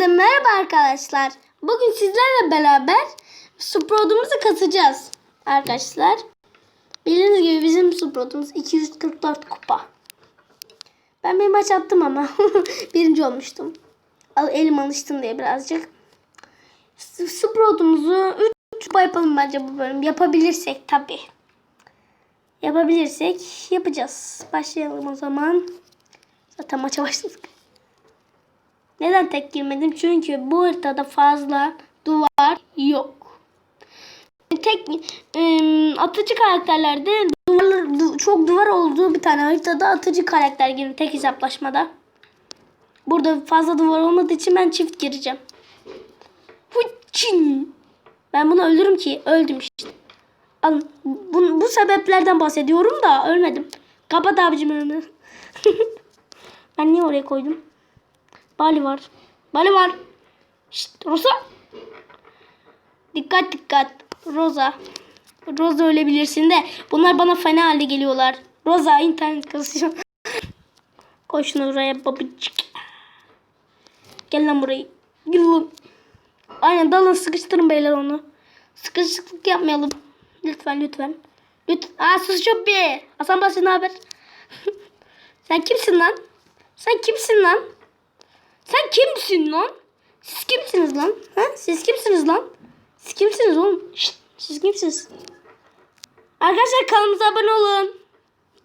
Herkese merhaba arkadaşlar. Bugün sizlerle beraber Sprout'umuzu kasacağız arkadaşlar. Bildiğiniz gibi bizim Sprout'umuz 244 kupa. Ben bir maç attım ama birinci olmuştum. Al, elim alıştım diye birazcık. Sprout'umuzu 3 kupa yapalım bence bu bölüm. Yapabilirsek tabi. Yapabilirsek yapacağız. Başlayalım o zaman. Zaten maça başladık. Neden tek girmedim? Çünkü bu haritada fazla duvar yok. Tek atıcı karakterlerde duvar, du- çok duvar olduğu bir tane haritada atıcı karakter girin tek hesaplaşmada. Burada fazla duvar olmadığı için ben çift gireceğim. Hıçın. Ben bunu ölürüm ki. Öldüm işte. Alın. Bu, bu sebeplerden bahsediyorum da ölmedim. Kapat abicim önünü. ben niye oraya koydum? Bali var. Bali var. Şşt, Rosa. Dikkat dikkat. Rosa. Rosa ölebilirsin de bunlar bana fena halde geliyorlar. Rosa internet kasıyor. Koşun oraya babacık. Gel lan burayı. Lan. Aynen dalın sıkıştırın beyler onu. Sıkışıklık yapmayalım. Lütfen lütfen. Lütfen. Aa sus çok bir. Hasan Basri ne haber? Sen kimsin lan? Sen kimsin lan? Sen kimsin lan? Siz kimsiniz lan? Ha? Siz kimsiniz lan? Siz kimsiniz oğlum? Şşt, siz kimsiniz? Arkadaşlar kanalımıza abone olun.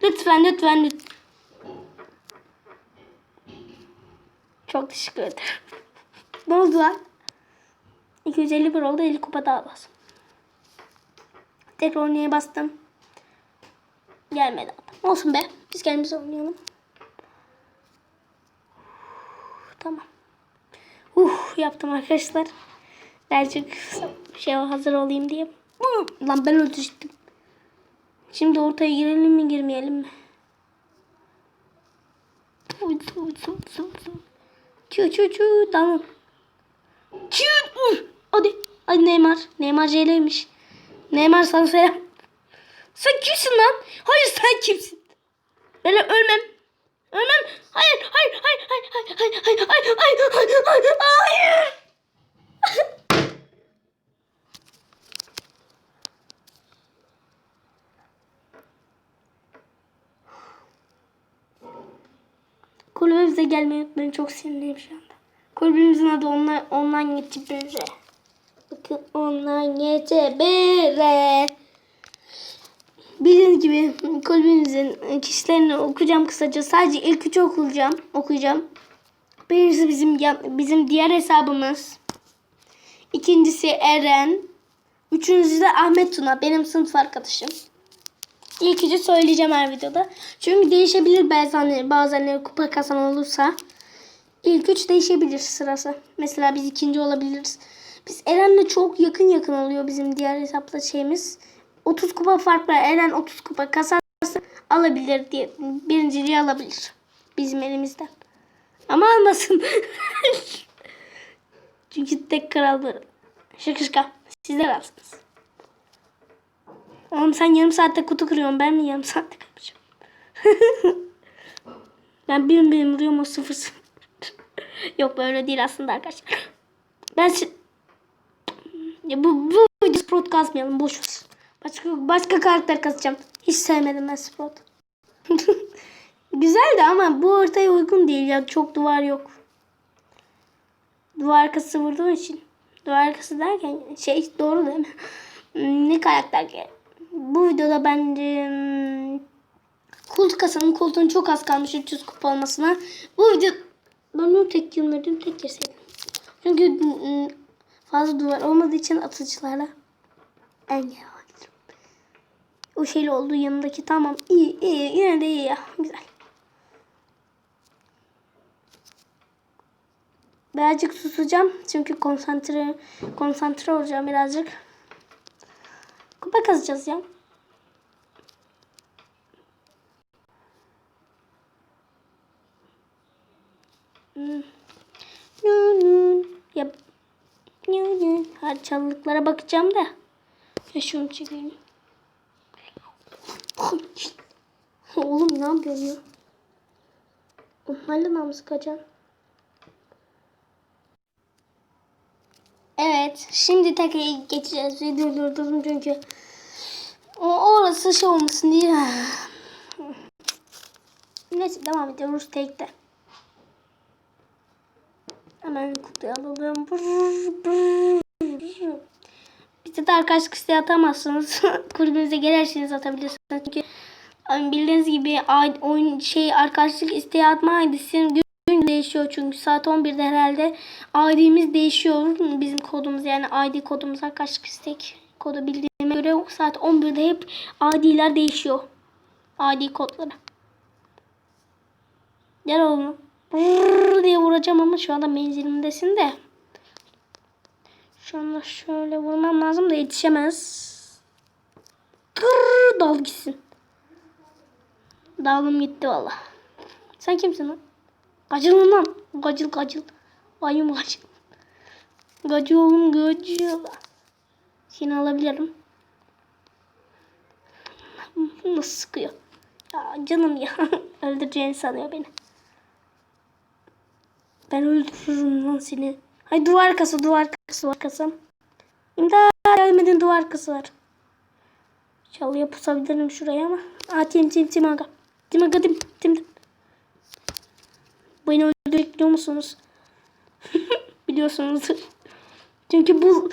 Lütfen lütfen lütfen. Çok teşekkür ederim. ne oldu lan? 251 oldu 50 kupa daha lazım. Tekrar oynaya bastım. Gelmedi adam. Olsun be. Biz kendimiz oynayalım. Tamam. Uh yaptım arkadaşlar. Birazcık şey hazır olayım diye. Lan ben öldürecektim. Şimdi ortaya girelim mi girmeyelim mi? Çu çu çu tamam. Çu hadi. Hadi Neymar. Neymar C'leymiş. Neymar sana selam. Sen kimsin lan? Hayır sen kimsin? Ben ölmem. Ölmem. Hayır, hayır, hayır, hayır, hayır, hayır, hayır, hayır, hayır, hayır, hayır, hayır. Kulübümüze gelmeyi unutmayın. Çok sinirliyim şu anda. Kulübümüzün adı online, online YTBR. Bakın online YTBR. Bildiğiniz gibi kulübümüzün kişilerini okuyacağım kısaca. Sadece ilk üçü okuyacağım. okuyacağım. Birincisi bizim bizim diğer hesabımız. İkincisi Eren. Üçüncüsü de Ahmet Tuna. Benim sınıf arkadaşım. İlk üçü söyleyeceğim her videoda. Çünkü değişebilir bazen, bazen kupa kasan olursa. İlk üç değişebilir sırası. Mesela biz ikinci olabiliriz. Biz Eren'le çok yakın yakın oluyor bizim diğer hesapta şeyimiz. 30 kupa fark var. Eren 30 kupa kasarsa alabilir diye. Birinciliği alabilir. Bizim elimizden. Ama almasın. Çünkü tek kral var. Şaka şaka. Sizler alsınız. Oğlum sen yarım saatte kutu kırıyorsun. Ben mi yarım saatte kıracağım? ben birim birim vuruyorum o sıfır sıfır. Yok böyle değil aslında arkadaşlar. Ben ya bu bu Sprout kasmayalım boş ver. Başka başka karakter kasacağım. Hiç sevmedim ben Sprout. Güzeldi ama bu ortaya uygun değil ya. Çok duvar yok. Duvar arkası vurduğum için. Duvar arkası derken şey doğru değil mi? Ne karakter ki? Bu videoda bence hmm, Kult kasanın koltuğun çok az kalmış 300 kupa olmasına. Bu video ben onu tek girmedim tek girseydim. Çünkü hmm, fazla duvar olmadığı için atıcılarla engel. O şeyle olduğu yanındaki tamam iyi iyi yine de iyi ya güzel. Birazcık susacağım çünkü konsantre konsantre olacağım birazcık. Kupa kazacağız ya. Hmm. Ya. Nü nü. Hadi çalılıklara bakacağım da. Ya şunu çekeyim. Oğlum ne yapıyorsun ya? Onlarla namızı kaçan. Evet. Şimdi tekrar geçeceğiz. Videoyu durdurdum çünkü. O, orası şey olmasın diye. Neyse devam ediyoruz tekte. Hemen kutuya alalım. Brr, brr, brr iktidar karşı kişiye atamazsınız. Kulübünüze gelirseniz atabilirsiniz. Çünkü bildiğiniz gibi oyun şey arkadaşlık isteği atma aidisi gün değişiyor çünkü saat 11'de herhalde ID'miz değişiyor. Bizim kodumuz yani ID kodumuz arkadaşlık istek kodu bildiğime göre saat 11'de hep ID'ler değişiyor. ID kodları. Gel oğlum. Brrr diye vuracağım ama şu anda menzilimdesin de. Şu anda şöyle vurmam lazım da yetişemez. Kırrrr dal gitsin. Dalım gitti valla. Sen kimsin lan? Gacılın lan. Gacıl gacıl. Ayım gacıl. Gacı oğlum gacı. Seni alabilirim. Nasıl sıkıyor? Ya canım ya. Öldüreceğini sanıyor beni. Ben öldürürüm lan seni. Hay duvar arkası duvar arkası var kasam. İmdat gelmedin duvar arkası var. İnşallah yapışabilirim şuraya ama. Aa tim tim tim aga. Tim aga tim tim. tim. Beni öldürecek biliyor musunuz? Biliyorsunuz. Çünkü bu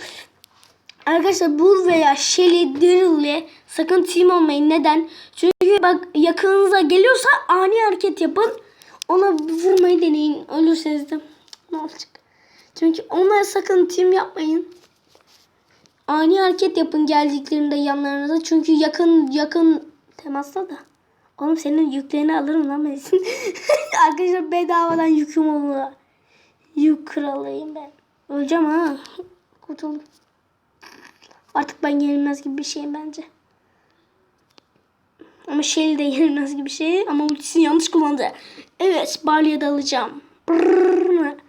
Arkadaşlar Buz veya Shelly, Daryl'le sakın team olmayın. Neden? Çünkü bak yakınınıza geliyorsa ani hareket yapın. Ona vurmayı deneyin. Ölürseniz de ne olacak? Çünkü onlara sakın tim yapmayın. Ani hareket yapın geldiklerinde yanlarınıza. Çünkü yakın yakın temasta da. Oğlum senin yüklerini alırım lan ben sizin. Arkadaşlar bedavadan yüküm olur. Yük kralıyım ben. Öleceğim ha. Kurtuldum. Artık ben yenilmez gibi bir şeyim bence. Ama Shelly de yenilmez gibi bir şey. Ama ultisini yanlış kullandı. Evet Barley'e de alacağım. Brrr.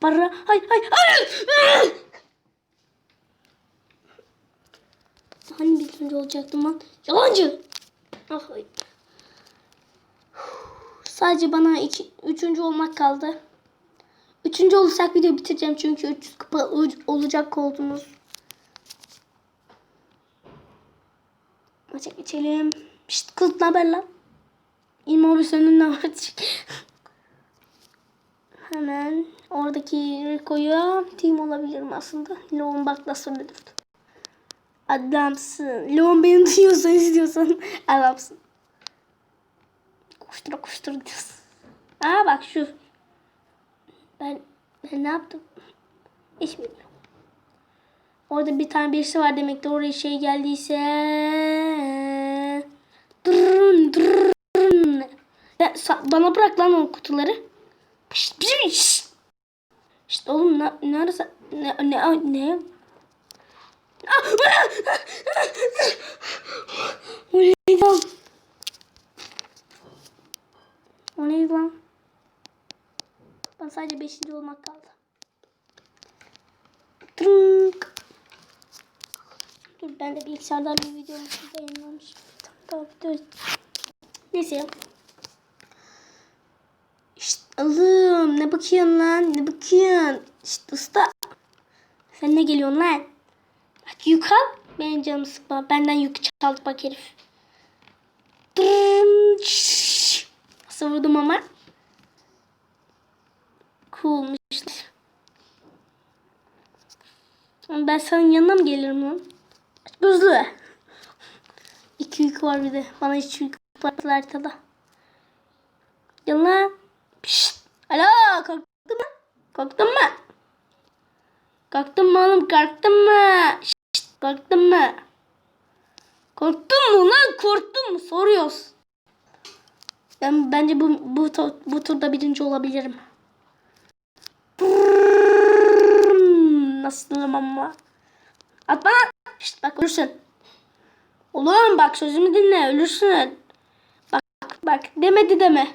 Para. Hay hay hay. hani bir önce olacaktım lan. Yalancı. Ah, ay. Sadece bana iki, üçüncü olmak kaldı. Üçüncü olursak video bitireceğim çünkü 300 kupa olacak koldumuz. Maça geçelim. Şşt kız ne haber lan? İmam abi senin ne var? Hemen oradaki Rico'ya team olabilirim aslında. Leon bak nasıl öldürdü. Adamsın. Leon beni duyuyorsan izliyorsan adamsın. Koştura koştur diyorsun. Aa bak şu. Ben, ben ne yaptım? Hiç bilmiyorum. Orada bir tane birisi var demek de oraya şey geldiyse. Dırın dırın. Bana bırak lan o kutuları. Şşş. Şşş. Oğlum ne ne arası ne ne ne? O neydi lan? O neydi lan? Bana sadece beşinci olmak kaldı. Tırnk. Dur ben de bilgisayardan bir videomu size yayınlamış. Tamam tamam. Neyse. İşte alır. Ne bakıyorsun lan? Ne bakıyorsun? Şşt usta. Sen ne geliyorsun lan? Bak yük al. Benim canımı sıkma. Benden yük çaldı bak herif. Nasıl vurdum ama? Coolmuş. Ben senin yanına mı gelirim lan? Gözlü. İki yük var bir de. Bana hiç yük var haritada. Yalan. Kalktın mı? Kalktın mı oğlum kalktın mı? Şşt, kalktın mı? Korktun mu lan korktun mu soruyoruz. Ben bence bu bu, bu turda birinci olabilirim. Nasılım ama? At bana. Şşt bak ölürsün. Oğlum bak sözümü dinle ölürsün. Bak bak demedi deme.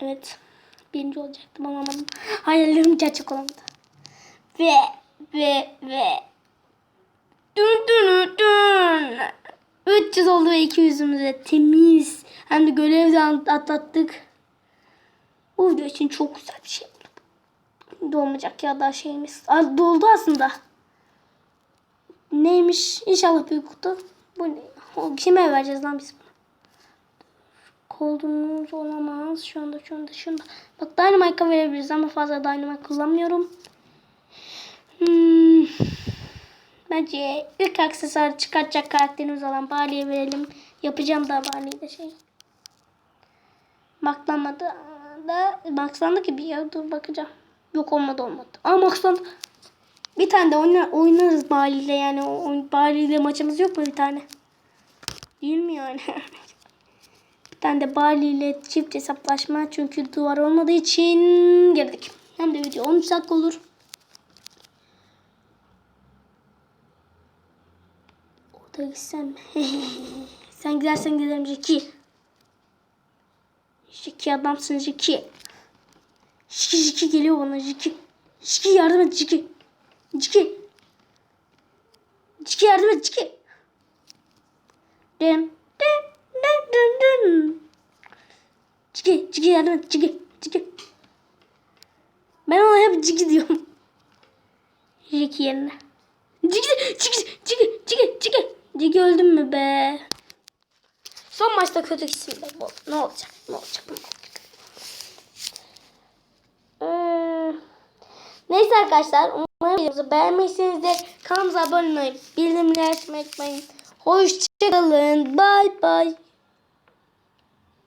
Evet. Birinci olacaktım ama. Hayallerim gerçek olamadı. Ve ve ve dün dün dün 300 oldu ve 200'ümüze temiz. Hem de görevden atlattık. Bu video için çok güzel bir şey. Dolmayacak ya da şeyimiz. Aa, doldu aslında. Neymiş? İnşallah büyük kutu. Bu ne? O, kime vereceğiz lan biz bunu? Koldumuz olamaz. Şu anda şu anda şu anda. Bak Dynamite'a verebiliriz ama fazla Dynamite kullanmıyorum. Hmm. Bence ilk aksesuar çıkartacak karakterimiz olan Barley'e verelim. Yapacağım da Barley'i de şey. Maxlanmadı da Maxlandı ki bir ya dur bakacağım. Yok olmadı olmadı. Aa Maxlandı. Bir tane de oyna, oynarız Barley'le yani. O- Barley'le maçımız yok mu bir tane? Değil mi yani? tane de Barley ile çift hesaplaşma çünkü duvar olmadığı için girdik. Hem de video 13 dakika olur. Orada gitsem. Sen gidersen giderim Jiki. Jiki adamsın Jiki. Jiki Jiki geliyor bana Jiki. Jiki yardım et Jiki. Jiki. Jiki yardım et Jiki. Dım dım dım. Jiki Jiki yardım et Jiki. Jiki. Ben ona hep Jiki diyorum. Jiki yerine. Cigi, cigi, cigi, cigi, cigi. Cigi öldün mü be? Son maçta kötü gitsin. Bu- Ne olacak? Ne olacak? Ne olacak? Ee, neyse arkadaşlar. Umarım videomuzu beğenmişsinizdir. Kanalımıza abone olmayı, bildirimleri açmayı unutmayın. Hoşçakalın. Bye bye.